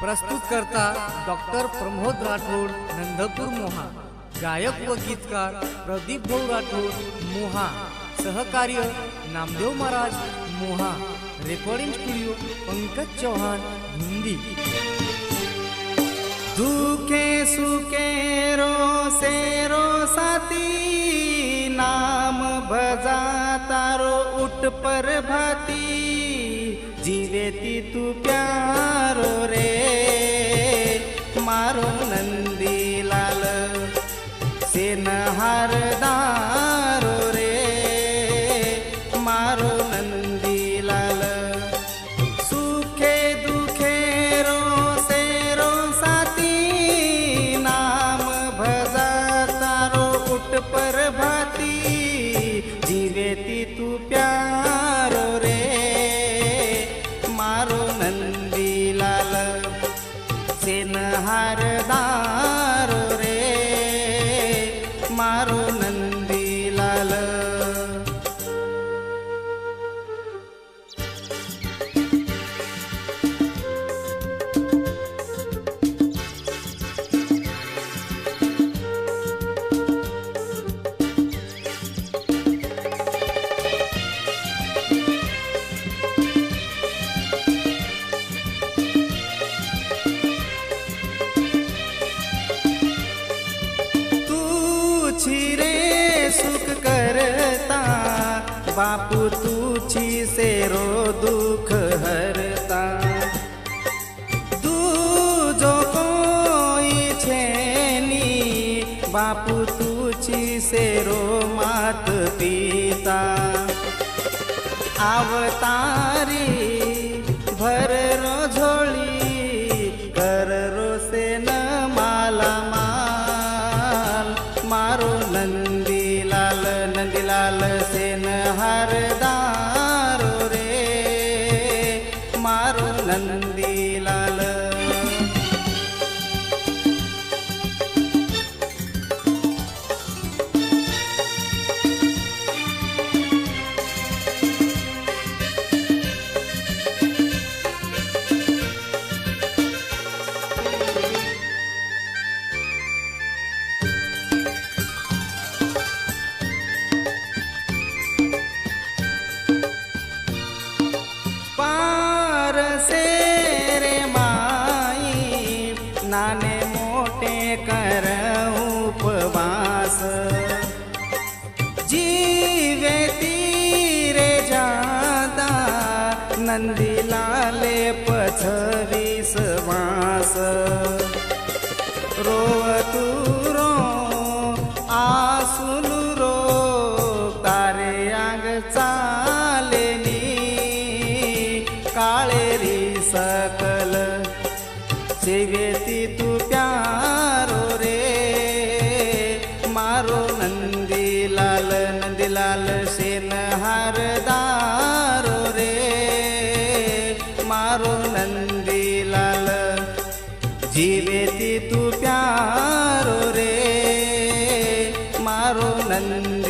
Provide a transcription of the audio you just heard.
प्रस्तुत करता डॉक्टर प्रमोद राठोड नंदपूर मोहा गायक व गीतकार प्रदीप भाऊ राठोड मोहा. सहकार्य नामदेव महाराज मोहा. Recording studio Pankaj Chauhan Hindi. दुखे सुखे रो से रो साथी नाम भजा तारो उठ पर भाती जीवेती तू प्यारो रे तू प्यारो रे मारो नंदी लाल सेन बापू तूची सेरो दुख हरता। तू जो कोई छेनी बापू तूची सेरो मात पिता। आवतारी भर रो झोळी कर रो सेन माला माल। मारो नंदी लाल नंदी लाल सेन नाने मोटे कर उपवास. जीवे तीरे जादा नंदी लाले वास रोवतु रो आसुन रो तारे आंग चालेनी काळेरी सकल सेवेती मारो नंदी लाल जीवेती तू प्यारो रे मारो नंदी लाल हम्म